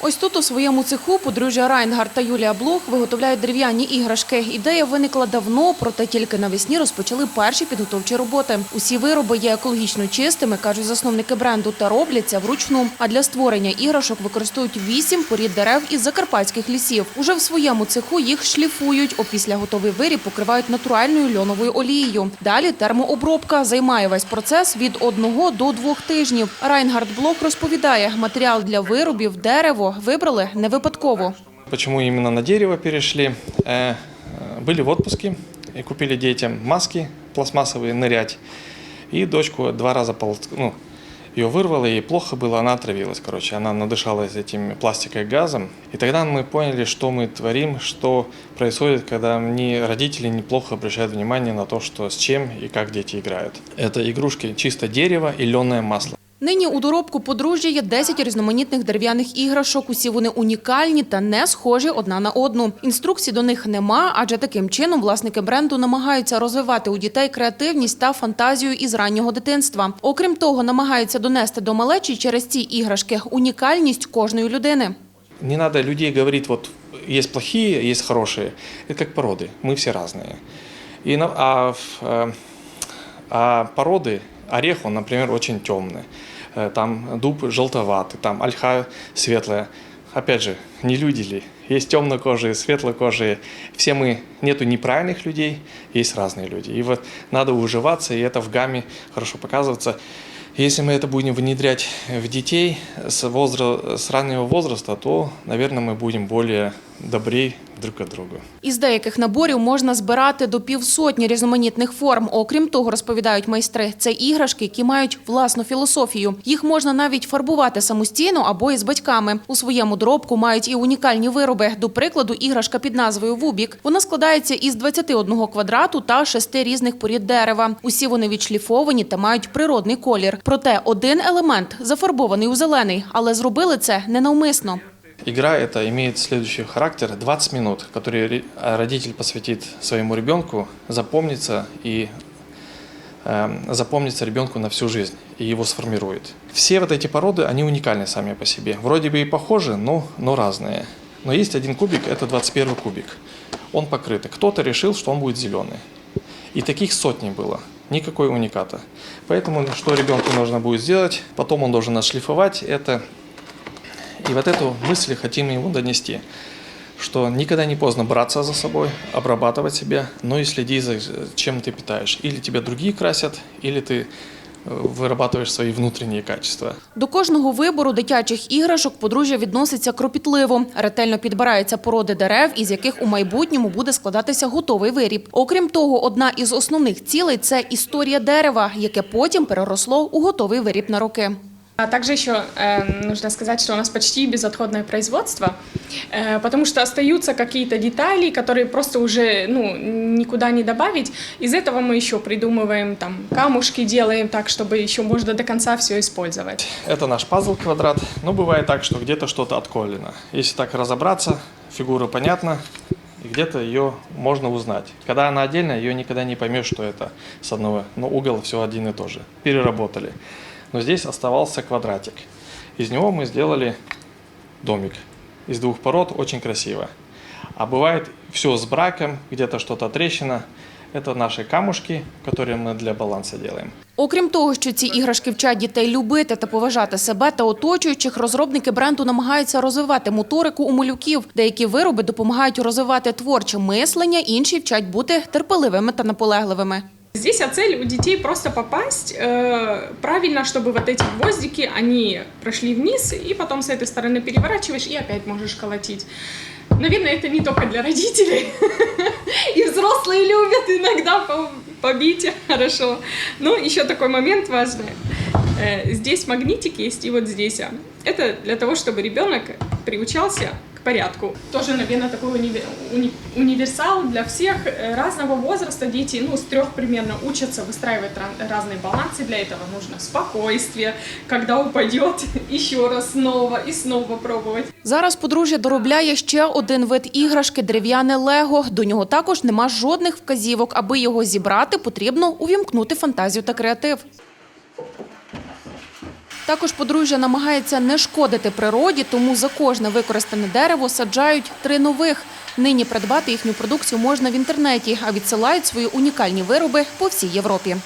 Ось тут у своєму цеху подружжя Райнгард та Юлія Блох виготовляють дерев'яні іграшки. Ідея виникла давно, проте тільки навесні розпочали перші підготовчі роботи. Усі вироби є екологічно чистими, кажуть засновники бренду, та робляться вручну. А для створення іграшок використовують вісім порід дерев із закарпатських лісів. Уже в своєму цеху їх шліфують. Опісля готовий виріб покривають натуральною льоновою олією. Далі термообробка займає весь процес від одного до двох тижнів. Райнгард Блох розповідає, матеріал для виробів дерево вибрали не випадково. Почему именно на дерево перешли? Э, э, Были в отпуске и купили детям маски пластмассовые нырять. И дочку два раза пол- ну, ее вырвало, ей плохо было, она отравилась, короче, она надышалась этим пластикой газом. И тогда мы поняли, что мы творим, что происходит, когда мне родители неплохо обращают внимание на то, что с чем и как дети играют. Это игрушки чисто дерево и леное масло. Нині у доробку подружжя є 10 різноманітних дерев'яних іграшок. Усі вони унікальні та не схожі одна на одну. Інструкцій до них нема, адже таким чином власники бренду намагаються розвивати у дітей креативність та фантазію із раннього дитинства. Окрім того, намагаються донести до малечі через ці іграшки унікальність кожної людини. Не надо людей говорить, вот есть плохие, есть хорошие. Это как породы, мы все разные. И, на- а, в- э, а породы, Орех, он, например, очень темный. Э, Там дуб желтоватый, там ольха светлая. Опять же, не люди ли? Есть темнокожие, светлокожие. Все мы, нету неправильных людей, есть разные люди. И вот надо уживаться, и это в гамме хорошо показываться. Если мы это будем внедрять в детей с, возра- с раннего возраста, то, наверное, мы будем более добрей друг к другу. Із деяких наборів можна збирати до півсотні різноманітних форм. Окрім того, розповідають майстри, це іграшки, які мають власну філософію. Їх можна навіть фарбувати самостійно або із батьками. У своєму доробку мають і унікальні вироби. До прикладу, іграшка під назвою Вубік. Вона складається із 21 квадрату та шести різних порід дерева. Усі вони відшліфовані та мають природний колір. Проте один елемент зафарбований у зелений, але зробили це ненавмисно. Игра эта имеет следующий характер. 20 минут, которые а, родитель посвятит своему ребенку, запомнится и эм, запомнится ребенку на всю жизнь и его сформирует. Все вот эти породы, они уникальны сами по себе. Вроде бы и похожи, но, но разные. Но есть один кубик, это 21 кубик. Он покрытый. Кто-то решил, что он будет зеленый. И таких сотни было. Никакой униката. Поэтому что ребенку нужно будет сделать? Потом он должен отшлифовать это и вот эту мысль хотим ему донести, что никогда не поздно браться за собой, обрабатывать себя, но и следи за чем ты питаешь. Или тебя другие красят, или ты э, вырабатываешь свои внутренние качества. До кожного вибору дитячих іграшок подружжя відноситься кропітливо. Ретельно підбираються породи дерев, із яких у майбутньому буде складатися готовий виріб. Окрім того, одна із основних цілей це історія дерева, яке потім переросло у готовий виріб на роки. А также еще э, нужно сказать, что у нас почти безотходное производство, э, потому что остаются какие-то детали, которые просто уже ну, никуда не добавить. Из этого мы еще придумываем там камушки, делаем так, чтобы еще можно до конца все использовать. Это наш пазл-квадрат, но бывает так, что где-то что-то отколено. Если так разобраться, фигура понятна, и где-то ее можно узнать. Когда она отдельно, ее никогда не поймешь, что это с одного, но угол все один и тот же. Переработали. Но здесь оставался квадратик. Из него мы сделали домик. Из двух пород, очень красиво. А бывает все с браком, где-то что-то трещина. Это наши камушки, которые мы для баланса делаем. Окрім того, що ці іграшки вчать дітей любити та поважати себе та оточуючих, розробники бренду намагаються розвивати моторику у малюків. Деякі вироби допомагають розвивати творче мислення, інші вчать бути терпеливими та наполегливими. Здесь а цель у детей просто попасть э, правильно, чтобы вот эти гвоздики, они прошли вниз, и потом с этой стороны переворачиваешь и опять можешь колотить. Наверное, это не только для родителей. И взрослые любят иногда по- побить хорошо. Но еще такой момент важный. Э, Здесь магнитик есть, и вот здесь. а. Это для того, чтобы ребенок приучался к порядку. Тоже, наверное, такой уни- уни- универсал для всех э, разного возраста. Дети, ну, с трех примерно учатся выстраивать ран- разные балансы. Для этого нужно спокойствие, когда упадет, еще раз снова и снова пробовать. Зараз подружжя доробляє ще один вид іграшки дерев'яне лего. До нього також нема жодних вказівок. Аби його зібрати, потрібно увімкнути фантазію та креатив. Також подружжя намагається не шкодити природі, тому за кожне використане дерево саджають три нових. Нині придбати їхню продукцію можна в інтернеті, а відсилають свої унікальні вироби по всій Європі.